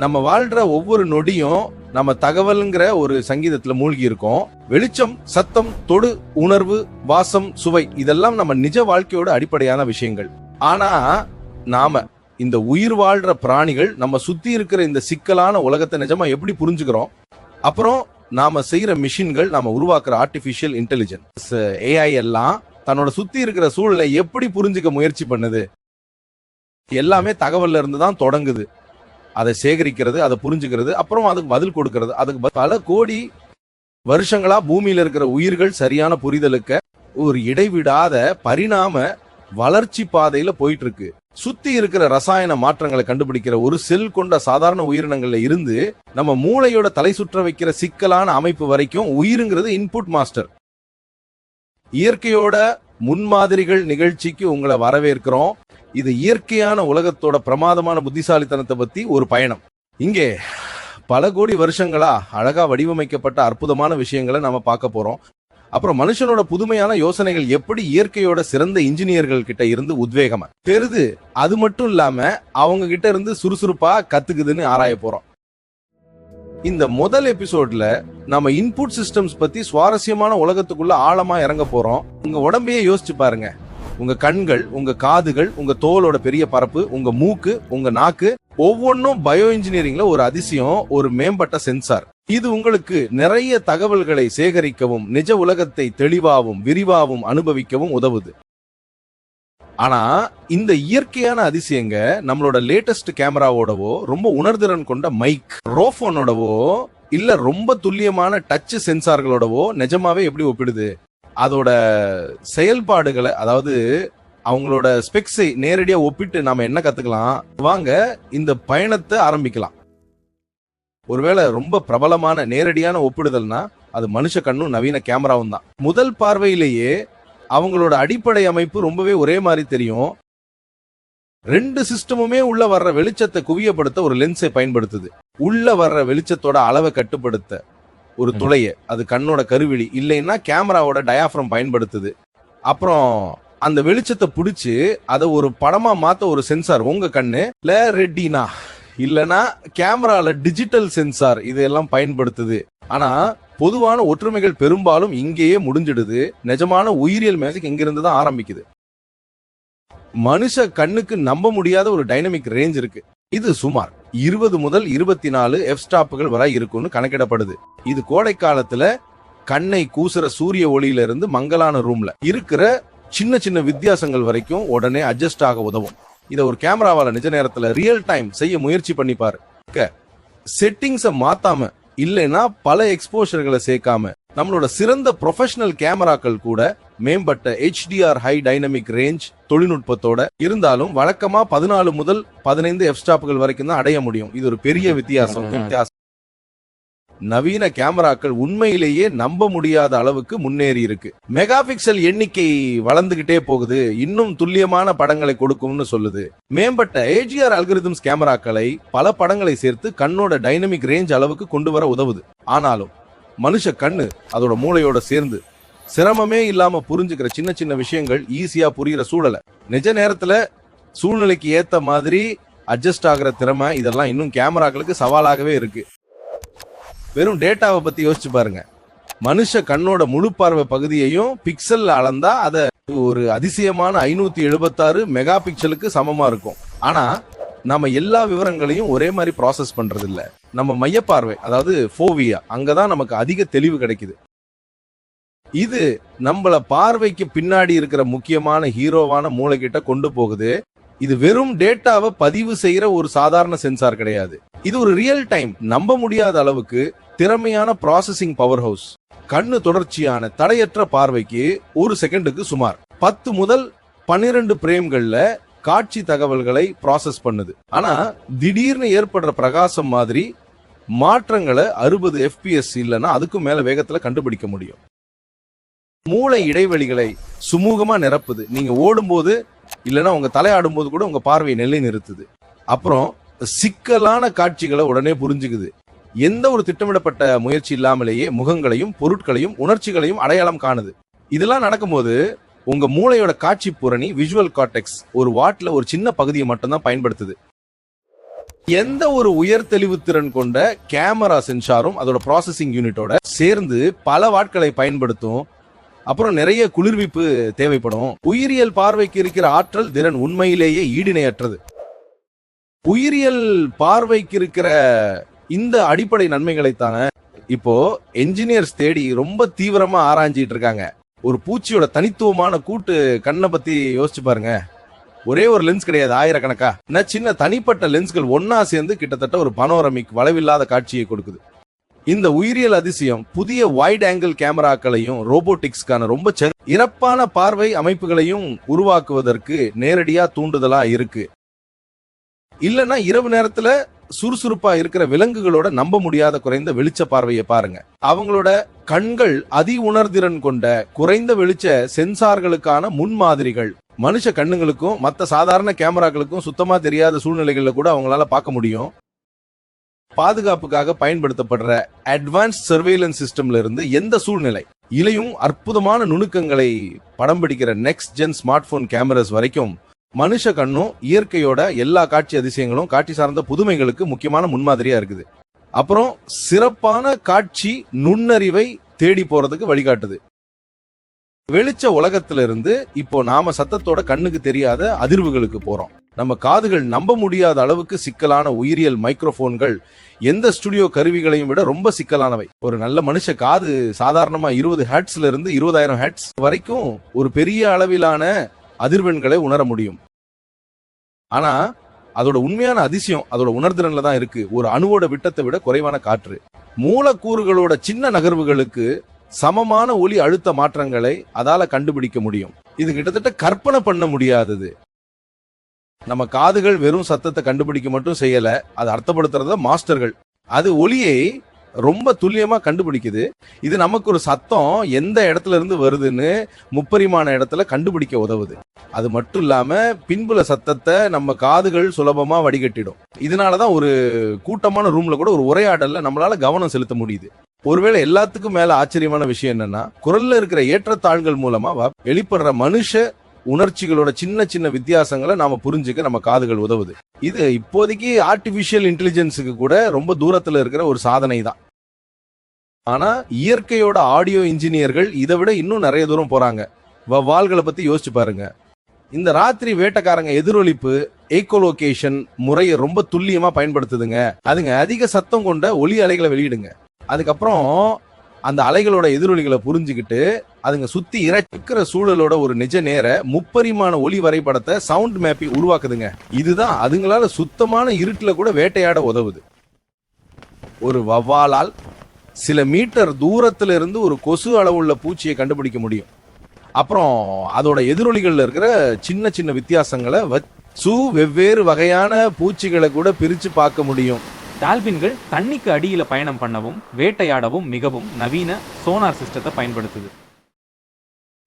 நம்ம வாழ்ற ஒவ்வொரு நொடியும் நம்ம தகவல்ங்கிற ஒரு சங்கீதத்துல மூழ்கி இருக்கோம். வெளிச்சம் சத்தம் தொடு உணர்வு வாசம் சுவை இதெல்லாம் நம்ம நிஜ வாழ்க்கையோட அடிப்படையான விஷயங்கள். ஆனா நாம இந்த உயிர் வாழ்ற பிராணிகள் நம்ம சுத்தி இருக்கிற இந்த சிக்கலான உலகத்தை நிஜமா எப்படி புரிஞ்சுக்கிறோம்? அப்புறம் நாம செய்யற மிஷின்கள் நாம உருவாக்குற ஆர்டிபிஷியல் இன்டெலிஜென்ஸ் ஏஐ எல்லாம் தன்னோட சுத்தி இருக்கிற சூழலை எப்படி புரிஞ்சுக்க முயற்சி பண்ணுது? எல்லாமே தகவல்ல இருந்து தான் தொடங்குது. அதை சேகரிக்கிறது அதை புரிஞ்சுக்கிறது அப்புறம் அதுக்கு பதில் கொடுக்கறது. அதுக்கு பல கோடி வருஷங்களா பூமியில இருக்கிற உயிர்கள் சரியான புரிதலுக்கு ஒரு இடைவிடாத பரிணாம வளர்ச்சி பாதையில போயிட்டு இருக்கு சுத்தி இருக்கிற ரசாயன மாற்றங்களை கண்டுபிடிக்கிற ஒரு செல் கொண்ட சாதாரண உயிரினங்கள்ல இருந்து நம்ம மூளையோட தலை சுற்ற வைக்கிற சிக்கலான அமைப்பு வரைக்கும் உயிருங்கிறது இன்புட் மாஸ்டர் இயற்கையோட முன்மாதிரிகள் நிகழ்ச்சிக்கு உங்களை வரவேற்கிறோம். இது இயற்கையான உலகத்தோட பிரமாதமான புத்திசாலித்தனத்தை பத்தி ஒரு பயணம். இங்கே பல கோடி வருஷங்களா அழகா வடிவமைக்கப்பட்ட அற்புதமான விஷயங்களை நம்ம பார்க்க போறோம். அப்புறம் மனுஷனோட புதுமையான யோசனைகள் எப்படி இயற்கையோட சிறந்த இன்ஜினியர்கள் கிட்ட இருந்து உத்வேகமா? பெருது அது மட்டும் இல்லாம அவங்க கிட்ட இருந்து சுறுசுறுப்பா கத்துக்குதுன்னு ஆராய போறோம். இந்த முதல் எபிசோட்ல நம்ம இன்புட் சிஸ்டம்ஸ் பத்தி சுவாரஸ்யமான உலகத்துக்குள்ள ஆழமா இறங்க போறோம். உங்க உடம்பையே யோசிச்சு பாருங்க. உங்க கண்கள் உங்க காதுகள் உங்க தோலோட பெரிய பரப்பு உங்க மூக்கு உங்க நாக்கு ஒவ்வொன்றும் பயோ இன்ஜினியரிங்ல ஒரு அதிசயம் ஒரு மேம்பட்ட சென்சார் இது உங்களுக்கு நிறைய தகவல்களை சேகரிக்கவும் நிஜ உலகத்தை தெளிவாகவும் விரிவாகவும் அனுபவிக்கவும் உதவுது. ஆனா இந்த இயற்கையான அதிசயங்க நம்மளோட லேட்டஸ்ட் கேமராவோடவோ ரொம்ப உணர்திறன் கொண்ட மைக் ரோஃபோனோடவோ இல்ல ரொம்ப துல்லியமான டச் சென்சார்களோடவோ நிஜமாவே எப்படி ஒப்பிடுது? அதோட செயல்பாடுகளை அதாவது அவங்களோட ஸ்பெக்ஸை நேரடியா ஒப்பிட்டு நாம என்ன கத்துக்கலாம் வாங்க இந்த பயணத்தை ஆரம்பிக்கலாம். ஒருவேளை ரொம்ப பிரபலமான நேரடியான ஒப்பிடுதல்னா அது மனுஷ கண்ணும் நவீன கேமராவும் தான். முதல் பார்வையிலேயே அவங்களோட அடிப்படை அமைப்பு ரொம்பவே ஒரே மாதிரி தெரியும். ரெண்டு சிஸ்டமுமே உள்ள வர்ற வெளிச்சத்தை குவியப்படுத்த ஒரு லென்ஸை பயன்படுத்துது. உள்ள வர்ற வெளிச்சத்தோட அளவை கட்டுப்படுத்த. ஒரு துளைய அது கண்ணோட கருவிழி இல்லைன்னா கேமராவோட டயாஃப்ரம் பயன்படுத்துது. அப்புறம் அந்த வெளிச்சத்தை பிடிச்சு அதை ஒரு படமா மாத்த ஒரு சென்சார் உங்க கண்ணு ல ரெட்டினா? இல்லனா கேமரால டிஜிட்டல் சென்சார் இதெல்லாம் பயன்படுத்துது. ஆனா பொதுவான ஒற்றுமைகள் பெரும்பாலும் இங்கேயே முடிஞ்சிடுது. நிஜமான உயிரியல் மேஜிக் இங்கிருந்து தான் ஆரம்பிக்குது. மனுஷ கண்ணுக்கு நம்ப முடியாத ஒரு டைனமிக் ரேஞ்ச் இருக்கு. இது சுமார். இருபது முதல் இருபத்தி நாலு எஃப் ஸ்டாப்புகள் வரை இருக்கும்னு கணக்கிடப்படுது. இது கோடை காலத்துல கண்ணை கூசுற சூரிய ஒளியில இருந்து மங்கலான ரூம்ல இருக்கிற சின்ன சின்ன வித்தியாசங்கள் வரைக்கும் உடனே அட்ஜஸ்ட் ஆக உதவும். இதை ஒரு கேமராவால நிஜ நேரத்துல ரியல் டைம் செய்ய முயற்சி பண்ணிப்பாரு. செட்டிங்ஸை மாத்தாம இல்லைன்னா பல எக்ஸ்போஷர்களை சேர்க்காம நம்மளோட சிறந்த ப்ரொஃபஷனல் கேமராக்கள் கூட மேம்பட்ட HDR ஹை டைனமிக் ரேஞ்ச் தொழில்நுட்பத்தோட இருந்தாலும் வழக்கமா பதினாலு முதல் பதினைந்து எஃப் ஸ்டாப்புகள் வரைக்கும் தான் அடைய முடியும். இது ஒரு பெரிய வித்தியாசம். வித்தியாசம். நவீன கேமராக்கள் உண்மையிலேயே நம்ப முடியாத அளவுக்கு முன்னேறி இருக்கு. மெகா பிக்சல் எண்ணிக்கை வளர்ந்துகிட்டே போகுது. இன்னும் துல்லியமான படங்களை கொடுக்கும்னு சொல்லுது. மேம்பட்ட ஏஜிஆர் அல்கரிதம்ஸ் கேமராக்களை பல படங்களை சேர்த்து கண்ணோட டைனமிக் ரேஞ்ச் அளவுக்கு கொண்டு வர உதவுது. ஆனாலும் மனுஷ கண்ணு அதோட மூளையோட சேர்ந்து. சிரமமே இல்லாம புரிஞ்சுக்கிற சின்ன சின்ன விஷயங்கள் ஈஸியா புரியுற சூழலை. நிஜ நேரத்துல சூழ்நிலைக்கு ஏத்த மாதிரி அட்ஜஸ்ட் ஆகுற திறமை இதெல்லாம் இன்னும் கேமராக்களுக்கு சவாலாகவே இருக்கு. வெறும் டேட்டாவை பத்தி யோசிச்சு பாருங்க. மனுஷ கண்ணோட முழு பார்வை பகுதியையும் பிக்சல் அளந்தா அதை ஒரு அதிசயமான ஐநூத்தி எழுபத்தாறு மெகா பிக்சலுக்கு சமமா இருக்கும். ஆனா நம்ம எல்லா விவரங்களையும் ஒரே மாதிரி ப்ராசஸ் பண்றது இல்லை நம்ம மையப்பார்வை அதாவது ஃபோவியா அங்கதான் நமக்கு அதிக தெளிவு கிடைக்குது. இது நம்மள பார்வைக்கு பின்னாடி இருக்கிற முக்கியமான ஹீரோவான மூளைகிட்ட கொண்டு போகுது. இது வெறும் டேட்டாவை பதிவு செய்யற ஒரு சாதாரண சென்சார் கிடையாது. இது ஒரு ரியல் டைம் நம்ப முடியாத அளவுக்கு திறமையான ப்ராசஸிங் பவர் ஹவுஸ் கண்ணு தொடர்ச்சியான தடையற்ற பார்வைக்கு ஒரு செகண்டுக்கு சுமார். பத்து முதல் பன்னிரண்டு பிரேம்கள்ல காட்சி தகவல்களை ப்ராசஸ் பண்ணுது. ஆனா திடீர்னு ஏற்படுற பிரகாசம் மாதிரி மாற்றங்களை அறுபது எஃபிஎஸ் இல்லைன்னா அதுக்கும் மேல வேகத்துல கண்டுபிடிக்க முடியும். மூளை இடைவெளிகளை சுமூகமா நிரப்புது. நீங்க ஓடும்போது இல்லைன்னா உங்க தலையாடும் போது கூட உங்க பார்வையை நிலை நிறுத்துது. அப்புறம் சிக்கலான காட்சிகளை உடனே புரிஞ்சுக்குது. எந்த ஒரு திட்டமிடப்பட்ட முயற்சி இல்லாமலேயே முகங்களையும் பொருட்களையும் உணர்ச்சிகளையும் அடையாளம் காணுது. இதெல்லாம் நடக்கும்போது உங்க மூளையோட காட்சி புரணி விஜுவல் காட்டெக்ஸ் ஒரு வாட்ல ஒரு சின்ன பகுதியை மட்டும்தான் பயன்படுத்துது. எந்த ஒரு உயர் தெளிவுத்திறன் கொண்ட கேமரா சென்சாரும் அதோட ப்ராசஸிங் யூனிட்டோட சேர்ந்து பல வாட்களை பயன்படுத்தும். அப்புறம் நிறைய குளிர்விப்பு தேவைப்படும். உயிரியல் பார்வைக்கு இருக்கிற ஆற்றல் திறன் உண்மையிலேயே ஈடிணையற்றது உயிரியல் பார்வைக்கு இருக்கிற இந்த அடிப்படை நன்மைகளைத்தானே இப்போ என்ஜினியர்ஸ் தேடி ரொம்ப தீவிரமா ஆராய்ஞ்சிட்டு இருக்காங்க. ஒரு பூச்சியோட தனித்துவமான கூட்டு கண்ணை பத்தி யோசிச்சு பாருங்க. ஒரே ஒரு லென்ஸ் கிடையாது ஆயிரக்கணக்கா. என்ன சின்ன தனிப்பட்ட லென்ஸ்கள் ஒன்னா சேர்ந்து கிட்டத்தட்ட ஒரு பனோரமிக் வளவில்லாத காட்சியை கொடுக்குது. இந்த உயிரியல் அதிசயம் புதிய வைட் ஆங்கிள் கேமராக்களையும் ரோபோட்டிக்ஸ்க்கான ரொம்ப இறப்பான பார்வை அமைப்புகளையும் உருவாக்குவதற்கு நேரடியா தூண்டுதலா இருக்கு. இல்லைன்னா இரவு நேரத்துல சுறுசுறுப்பா இருக்கிற விலங்குகளோட நம்ப முடியாத குறைந்த வெளிச்ச பார்வையை பாருங்க. அவங்களோட கண்கள் அதி உணர்திறன் கொண்ட குறைந்த வெளிச்ச சென்சார்களுக்கான முன்மாதிரிகள். மனுஷ கண்ணுங்களுக்கும் மற்ற சாதாரண கேமராக்களுக்கும் சுத்தமா தெரியாத சூழ்நிலைகளில் கூட அவங்களால பார்க்க முடியும். பாதுகாப்புக்காக பயன்படுத்தப்படுற அட்வான்ஸ் சர்வேலன்ஸ் சிஸ்டம்ல இருந்து எந்த சூழ்நிலை? இலையும் அற்புதமான நுணுக்கங்களை படம் பிடிக்கிற next gen smart phone cameras வரைக்கும் மனுஷ கண்ணும் இயற்கையோட எல்லா காட்சி அதிசயங்களும் காட்சி சார்ந்த புதுமைகளுக்கு முக்கியமான முன்மாதிரியா இருக்குது. அப்புறம் சிறப்பான காட்சி நுண்ணறிவை தேடி போறதுக்கு வழிகாட்டுது. வெளிச்ச உலகத்துல இருந்து இப்போ நாம சத்தத்தோட கண்ணுக்கு தெரியாத அதிர்வுகளுக்கு போறோம். நம்ம காதுகள் நம்ப முடியாத அளவுக்கு சிக்கலான உயிரியல் மைக்ரோஃபோன்கள் எந்த ஸ்டுடியோ கருவிகளையும் விட ரொம்ப சிக்கலானவை. ஒரு நல்ல மனுஷ காது சாதாரணமா இருபது ஹேட்ஸ்ல இருந்து இருபதாயிரம் ஹேட்ஸ் வரைக்கும் ஒரு பெரிய அளவிலான அதிர்வெண்களை உணர முடியும். ஆனா அதோட உண்மையான அதிசயம் அதோட உணர்திறன்ல தான் இருக்கு. ஒரு அணுவோட விட்டத்தை விட குறைவான காற்று. மூலக்கூறுகளோட சின்ன நகர்வுகளுக்கு சமமான ஒலி அழுத்த மாற்றங்களை அதால கண்டுபிடிக்க முடியும். இது கிட்டத்தட்ட கற்பனை பண்ண முடியாதது. நம்ம காதுகள் வெறும் சத்தத்தை கண்டுபிடிக்க மட்டும் செய்யல அதை அர்த்தப்படுத்துறத மாஸ்டர்கள். அது ஒலியை ரொம்ப துல்லியமா கண்டுபிடிக்குது. இது நமக்கு ஒரு சத்தம் எந்த இடத்துல இருந்து வருதுன்னு முப்பரிமாண இடத்துல கண்டுபிடிக்க உதவுது. அது மட்டும் இல்லாம பின்புல சத்தத்தை நம்ம காதுகள் சுலபமா வடிகட்டிடும். இதனாலதான் ஒரு கூட்டமான ரூம்ல கூட ஒரு உரையாடல்ல நம்மளால கவனம் செலுத்த முடியுது. ஒருவேளை எல்லாத்துக்கும் மேல ஆச்சரியமான விஷயம் என்னன்னா குரல்ல இருக்கிற ஏற்றத்தாழ்கள் மூலமா வெளிப்படுற மனுஷ உணர்ச்சிகளோட சின்ன சின்ன வித்தியாசங்களை நாம புரிஞ்சுக்க நம்ம காதுகள் உதவுது. இது இப்போதைக்கு ஆர்டிபிஷியல் இன்டெலிஜென்ஸுக்கு கூட ரொம்ப தூரத்துல இருக்கிற ஒரு சாதனை தான் ஆனா இயற்கையோட ஆடியோ இன்ஜினியர்கள் இதை விட இன்னும் நிறைய தூரம் போறாங்க. வாள்களை பத்தி யோசிச்சு பாருங்க. இந்த ராத்திரி வேட்டக்காரங்க எதிரொலிப்பு ஏக்கோலோகேஷன் முறையை ரொம்ப துல்லியமா பயன்படுத்துதுங்க. அதுங்க அதிக சத்தம் கொண்ட ஒலி அலைகளை வெளியிடுங்க. அதுக்கப்புறம் அந்த அலைகளோட எதிரொலிகளை புரிஞ்சுக்கிட்டு அதுங்க சுத்தி இறக்கிற சூழலோட ஒரு நிஜ நேர முப்பரிமாண ஒளி வரைபடத்தை சவுண்ட் மேப்பி உருவாக்குதுங்க. இதுதான் அதுங்களால சுத்தமான இருட்டில் கூட வேட்டையாட உதவுது. ஒரு வவ்வாலால் சில மீட்டர் தூரத்துல இருந்து ஒரு கொசு அளவுள்ள பூச்சியை கண்டுபிடிக்க முடியும். அப்புறம் அதோட எதிரொலிகளில் இருக்கிற சின்ன சின்ன வித்தியாசங்களை வச்சு வெவ்வேறு வகையான பூச்சிகளை கூட பிரித்து பார்க்க முடியும். டால்பின்கள் தண்ணிக்கு அடியில் பயணம் பண்ணவும் வேட்டையாடவும் மிகவும் நவீன சோனார் சிஸ்டத்தை பயன்படுத்துது.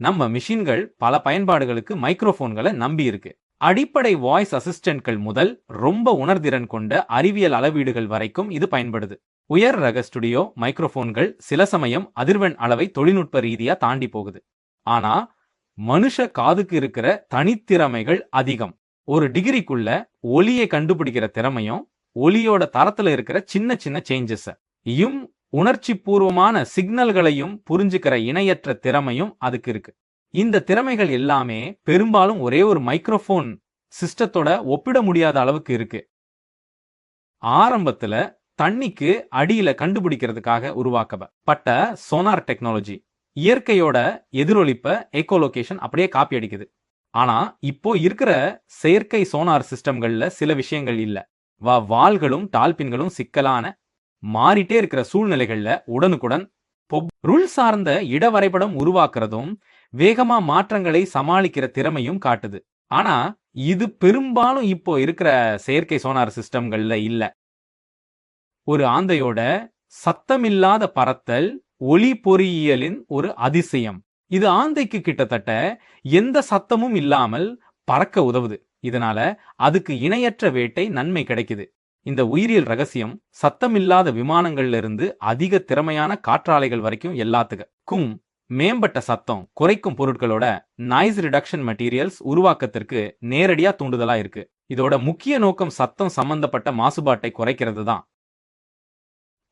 நம்ம மிஷின்கள் பல பயன்பாடுகளுக்கு மைக்ரோஃபோன்களை நம்பி இருக்கு. அடிப்படை வாய்ஸ் அசிஸ்டன்ட்கள் முதல் ரொம்ப உணர்திறன் கொண்ட அறிவியல் அளவீடுகள் வரைக்கும் இது பயன்படுது. உயர் ரக ஸ்டுடியோ மைக்ரோஃபோன்கள் சில சமயம் அதிர்வெண் அளவை தொழில்நுட்ப ரீதியா தாண்டி போகுது. ஆனா மனுஷ காதுக்கு இருக்கிற தனித்திறமைகள் அதிகம். ஒரு டிகிரிக்குள்ள ஒலியை கண்டுபிடிக்கிற திறமையும் ஒலியோட தரத்துல இருக்கிற சின்ன சின்ன சேஞ்சஸ் யும் உணர்ச்சி பூர்வமான சிக்னல்களையும் புரிஞ்சுக்கிற இணையற்ற திறமையும் அதுக்கு இருக்கு. இந்த திறமைகள் எல்லாமே பெரும்பாலும் ஒரே ஒரு மைக்ரோஃபோன் சிஸ்டத்தோட ஒப்பிட முடியாத அளவுக்கு இருக்கு. ஆரம்பத்துல தண்ணிக்கு அடியில கண்டுபிடிக்கிறதுக்காக உருவாக்கப்பட்ட சோனார் டெக்னாலஜி இயற்கையோட எதிரொலிப்ப எக்கோலொகேஷன் அப்படியே காப்பி அடிக்குது. ஆனா இப்போ இருக்கிற செயற்கை சோனார் சிஸ்டம்கள்ல சில விஷயங்கள் இல்ல. வா வாள்களும் டால்பின்களும் சிக்கலான மாறிட்டே இருக்கிற சூழ்நிலைகள்ல உடனுக்குடன் ருள் சார்ந்த இட வரைபடம் உருவாக்குறதும் வேகமா மாற்றங்களை சமாளிக்கிற திறமையும் காட்டுது. ஆனா இது பெரும்பாலும் இப்போ இருக்கிற செயற்கை சோனார் சிஸ்டம்கள்ல இல்ல. ஒரு ஆந்தையோட சத்தமில்லாத பறத்தல் ஒளி பொறியியலின் ஒரு அதிசயம். இது ஆந்தைக்கு கிட்டத்தட்ட எந்த சத்தமும் இல்லாமல் பறக்க உதவுது. இதனால அதுக்கு இணையற்ற வேட்டை நன்மை கிடைக்குது. இந்த உயிரியல் ரகசியம் சத்தமில்லாத விமானங்கள்ல இருந்து அதிக திறமையான காற்றாலைகள் வரைக்கும் எல்லாத்துக்கும் மேம்பட்ட சத்தம் குறைக்கும் பொருட்களோட நாய்ஸ் ரிடக்ஷன் மெட்டீரியல்ஸ் உருவாக்கத்திற்கு நேரடியா தூண்டுதலா இருக்கு. இதோட முக்கிய நோக்கம் சத்தம் சம்பந்தப்பட்ட மாசுபாட்டை குறைக்கிறது தான்.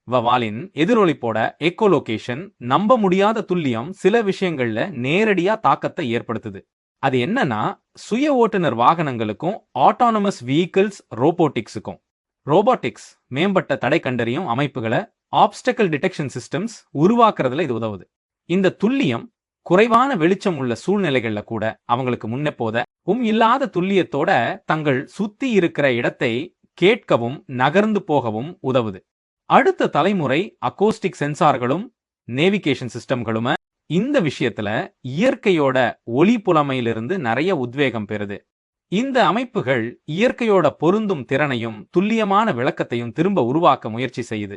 வவாலின் எதிரொலிப்போட எக்கோலோகேஷன் நம்ப முடியாத துல்லியம் சில விஷயங்கள்ல நேரடியா தாக்கத்தை ஏற்படுத்துது. அது என்னன்னா சுய ஓட்டுநர் வாகனங்களுக்கும் ஆட்டானமஸ் வெஹிக்கிள்ஸ் ரோபோட்டிக்ஸுக்கும் ரோபோட்டிக்ஸ் மேம்பட்ட தடை கண்டறியும் அமைப்புகளை ஆப்ஸ்டக்கல் டிடெக்ஷன் சிஸ்டம்ஸ் உருவாக்குறதுல இது உதவுது. இந்த துல்லியம் குறைவான வெளிச்சம் உள்ள சூழ்நிலைகள்ல கூட அவங்களுக்கு முன்னெப்போதவும் இல்லாத துல்லியத்தோட தங்கள் சுத்தி இருக்கிற இடத்தை கேட்கவும் நகர்ந்து போகவும் உதவுது. அடுத்த தலைமுறை அக்கோஸ்டிக் சென்சார்களும் நேவிகேஷன் சிஸ்டம்களும் இந்த விஷயத்துல இயற்கையோட ஒளி புலமையிலிருந்து நிறைய உத்வேகம் பெறுது. இந்த அமைப்புகள் இயற்கையோட பொருந்தும் திறனையும் துல்லியமான விளக்கத்தையும் திரும்ப உருவாக்க முயற்சி செய்யுது.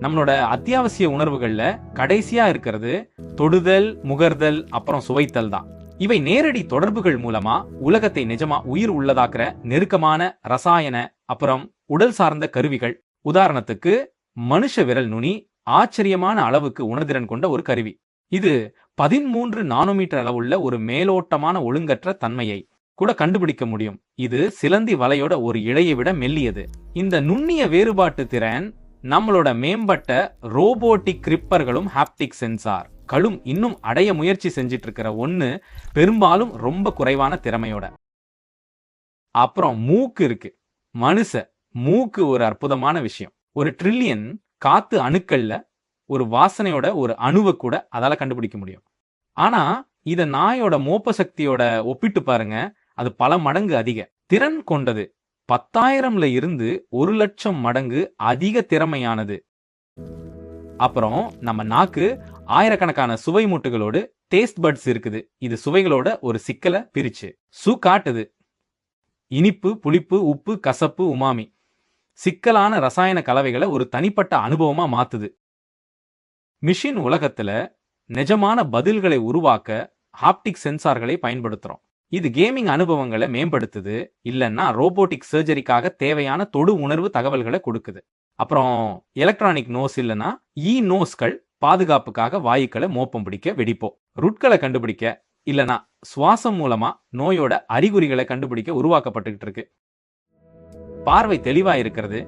நம்மளோட அத்தியாவசிய உணர்வுகள்ல கடைசியா இருக்கிறது தொடுதல் முகர்தல் அப்புறம் சுவைத்தல் தான். இவை நேரடி தொடர்புகள் மூலமா உலகத்தை நிஜமா உயிர் உள்ளதாக்குற நெருக்கமான ரசாயன அப்புறம் உடல் சார்ந்த கருவிகள். உதாரணத்துக்கு மனுஷ விரல் நுனி ஆச்சரியமான அளவுக்கு உணர்திறன் கொண்ட ஒரு கருவி. இது பதிமூன்று நானோமீட்டர் அளவுள்ள ஒரு மேலோட்டமான ஒழுங்கற்ற தன்மையை கூட கண்டுபிடிக்க முடியும். இது சிலந்தி வலையோட ஒரு இழையை விட மெல்லியது. இந்த நுண்ணிய வேறுபாட்டு திறன் நம்மளோட மேம்பட்ட ரோபோட்டிக் கிரிப்பர்களும் ஹாப்டிக் சென்சார் களும் இன்னும் அடைய முயற்சி செஞ்சிட்டு இருக்கிற ஒண்ணு பெரும்பாலும் ரொம்ப குறைவான திறமையோட. அப்புறம் மூக்கு இருக்கு. மனுஷ மூக்கு ஒரு அற்புதமான விஷயம். ஒரு ட்ரில்லியன் காத்து அணுக்கள்ல ஒரு வாசனையோட ஒரு அணுவை கூட அதால கண்டுபிடிக்க முடியும். ஆனா இத நாயோட மோப்ப சக்தியோட ஒப்பிட்டு பாருங்க அது பல மடங்கு அதிக. திறன் கொண்டது பத்தாயிரம்ல இருந்து ஒரு லட்சம் மடங்கு அதிக திறமையானது. அப்புறம் நம்ம நாக்கு ஆயிரக்கணக்கான சுவை மூட்டுகளோடு டேஸ்ட் பட்ஸ் இருக்குது. இது சுவைகளோட ஒரு சிக்கலை பிரிச்சு. சு காட்டுது. இனிப்பு புளிப்பு உப்பு கசப்பு உமாமி. சிக்கலான ரசாயன கலவைகளை ஒரு தனிப்பட்ட அனுபவமா மாத்துது. மிஷின் உலகத்துல நிஜமான பதில்களை உருவாக்க ஹாப்டிக் சென்சார்களை பயன்படுத்துறோம். இது கேமிங் அனுபவங்களை மேம்படுத்துது இல்லைன்னா ரோபோட்டிக் சர்ஜரிக்காக தேவையான தொடு உணர்வு தகவல்களை கொடுக்குது. அப்புறம் எலக்ட்ரானிக் நோஸ் இல்லைன்னா இ நோஸ்கள் பாதுகாப்புக்காக வாயுக்களை மோப்பம் பிடிக்க வெடிப்போம். ருட்களை கண்டுபிடிக்க இல்லைன்னா சுவாசம் மூலமா நோயோட அறிகுறிகளை கண்டுபிடிக்க உருவாக்கப்பட்டுக்கிட்டு இருக்கு. பார்வை தெளிவா இருக்கிறது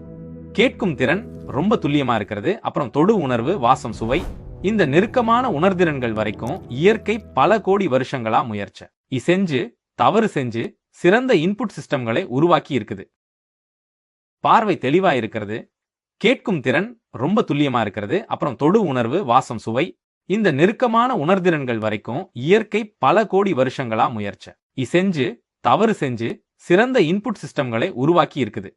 கேட்கும் திறன் ரொம்ப துல்லியமா இருக்கிறது அப்புறம் தொடு உணர்வு வாசம் சுவை இந்த நெருக்கமான உணர்திறன்கள் வரைக்கும் இயற்கை பல கோடி வருஷங்களா முயற்சி. செஞ்சு தவறு செஞ்சு சிறந்த இன்புட் சிஸ்டம்களை உருவாக்கி இருக்குது பார்வை தெளிவா இருக்கிறது கேட்கும் திறன் ரொம்ப துல்லியமா இருக்கிறது அப்புறம் தொடு உணர்வு வாசம் சுவை இந்த நெருக்கமான உணர்திறன்கள் வரைக்கும் இயற்கை பல கோடி வருஷங்களா முயற்சி. செஞ்சு தவறு செஞ்சு சிறந்த இன்புட் சிஸ்டம்களை உருவாக்கி இருக்குது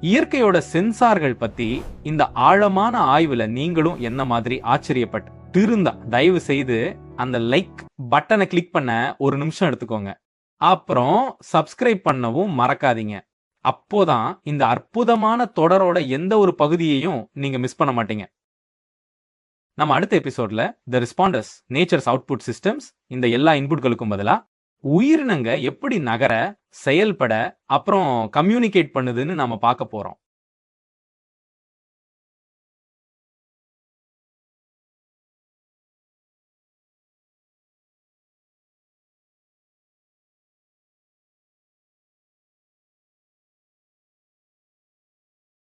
இயற்கையோட சென்சார்கள் பத்தி இந்த ஆழமான ஆய்வுல நீங்களும் என்ன மாதிரி ஆச்சரியப்பட்டு திருந்தா தயவு செய்து அந்த லைக் பட்டனை கிளிக் பண்ண ஒரு நிமிஷம் எடுத்துக்கோங்க. அப்புறம் சப்ஸ்கிரைப் பண்ணவும் மறக்காதீங்க. அப்போதான் இந்த அற்புதமான தொடரோட எந்த ஒரு பகுதியையும் நீங்க மிஸ் பண்ண மாட்டீங்க. நம்ம அடுத்த எபிசோட்ல the responders nature's output systems இந்த எல்லா இன்புட்களுக்கும் பதிலாக உயிரினங்க எப்படி நகர செயல்பட அப்புறம் கம்யூனிகேட் பண்ணுதுன்னு நாம பார்க்க போறோம்.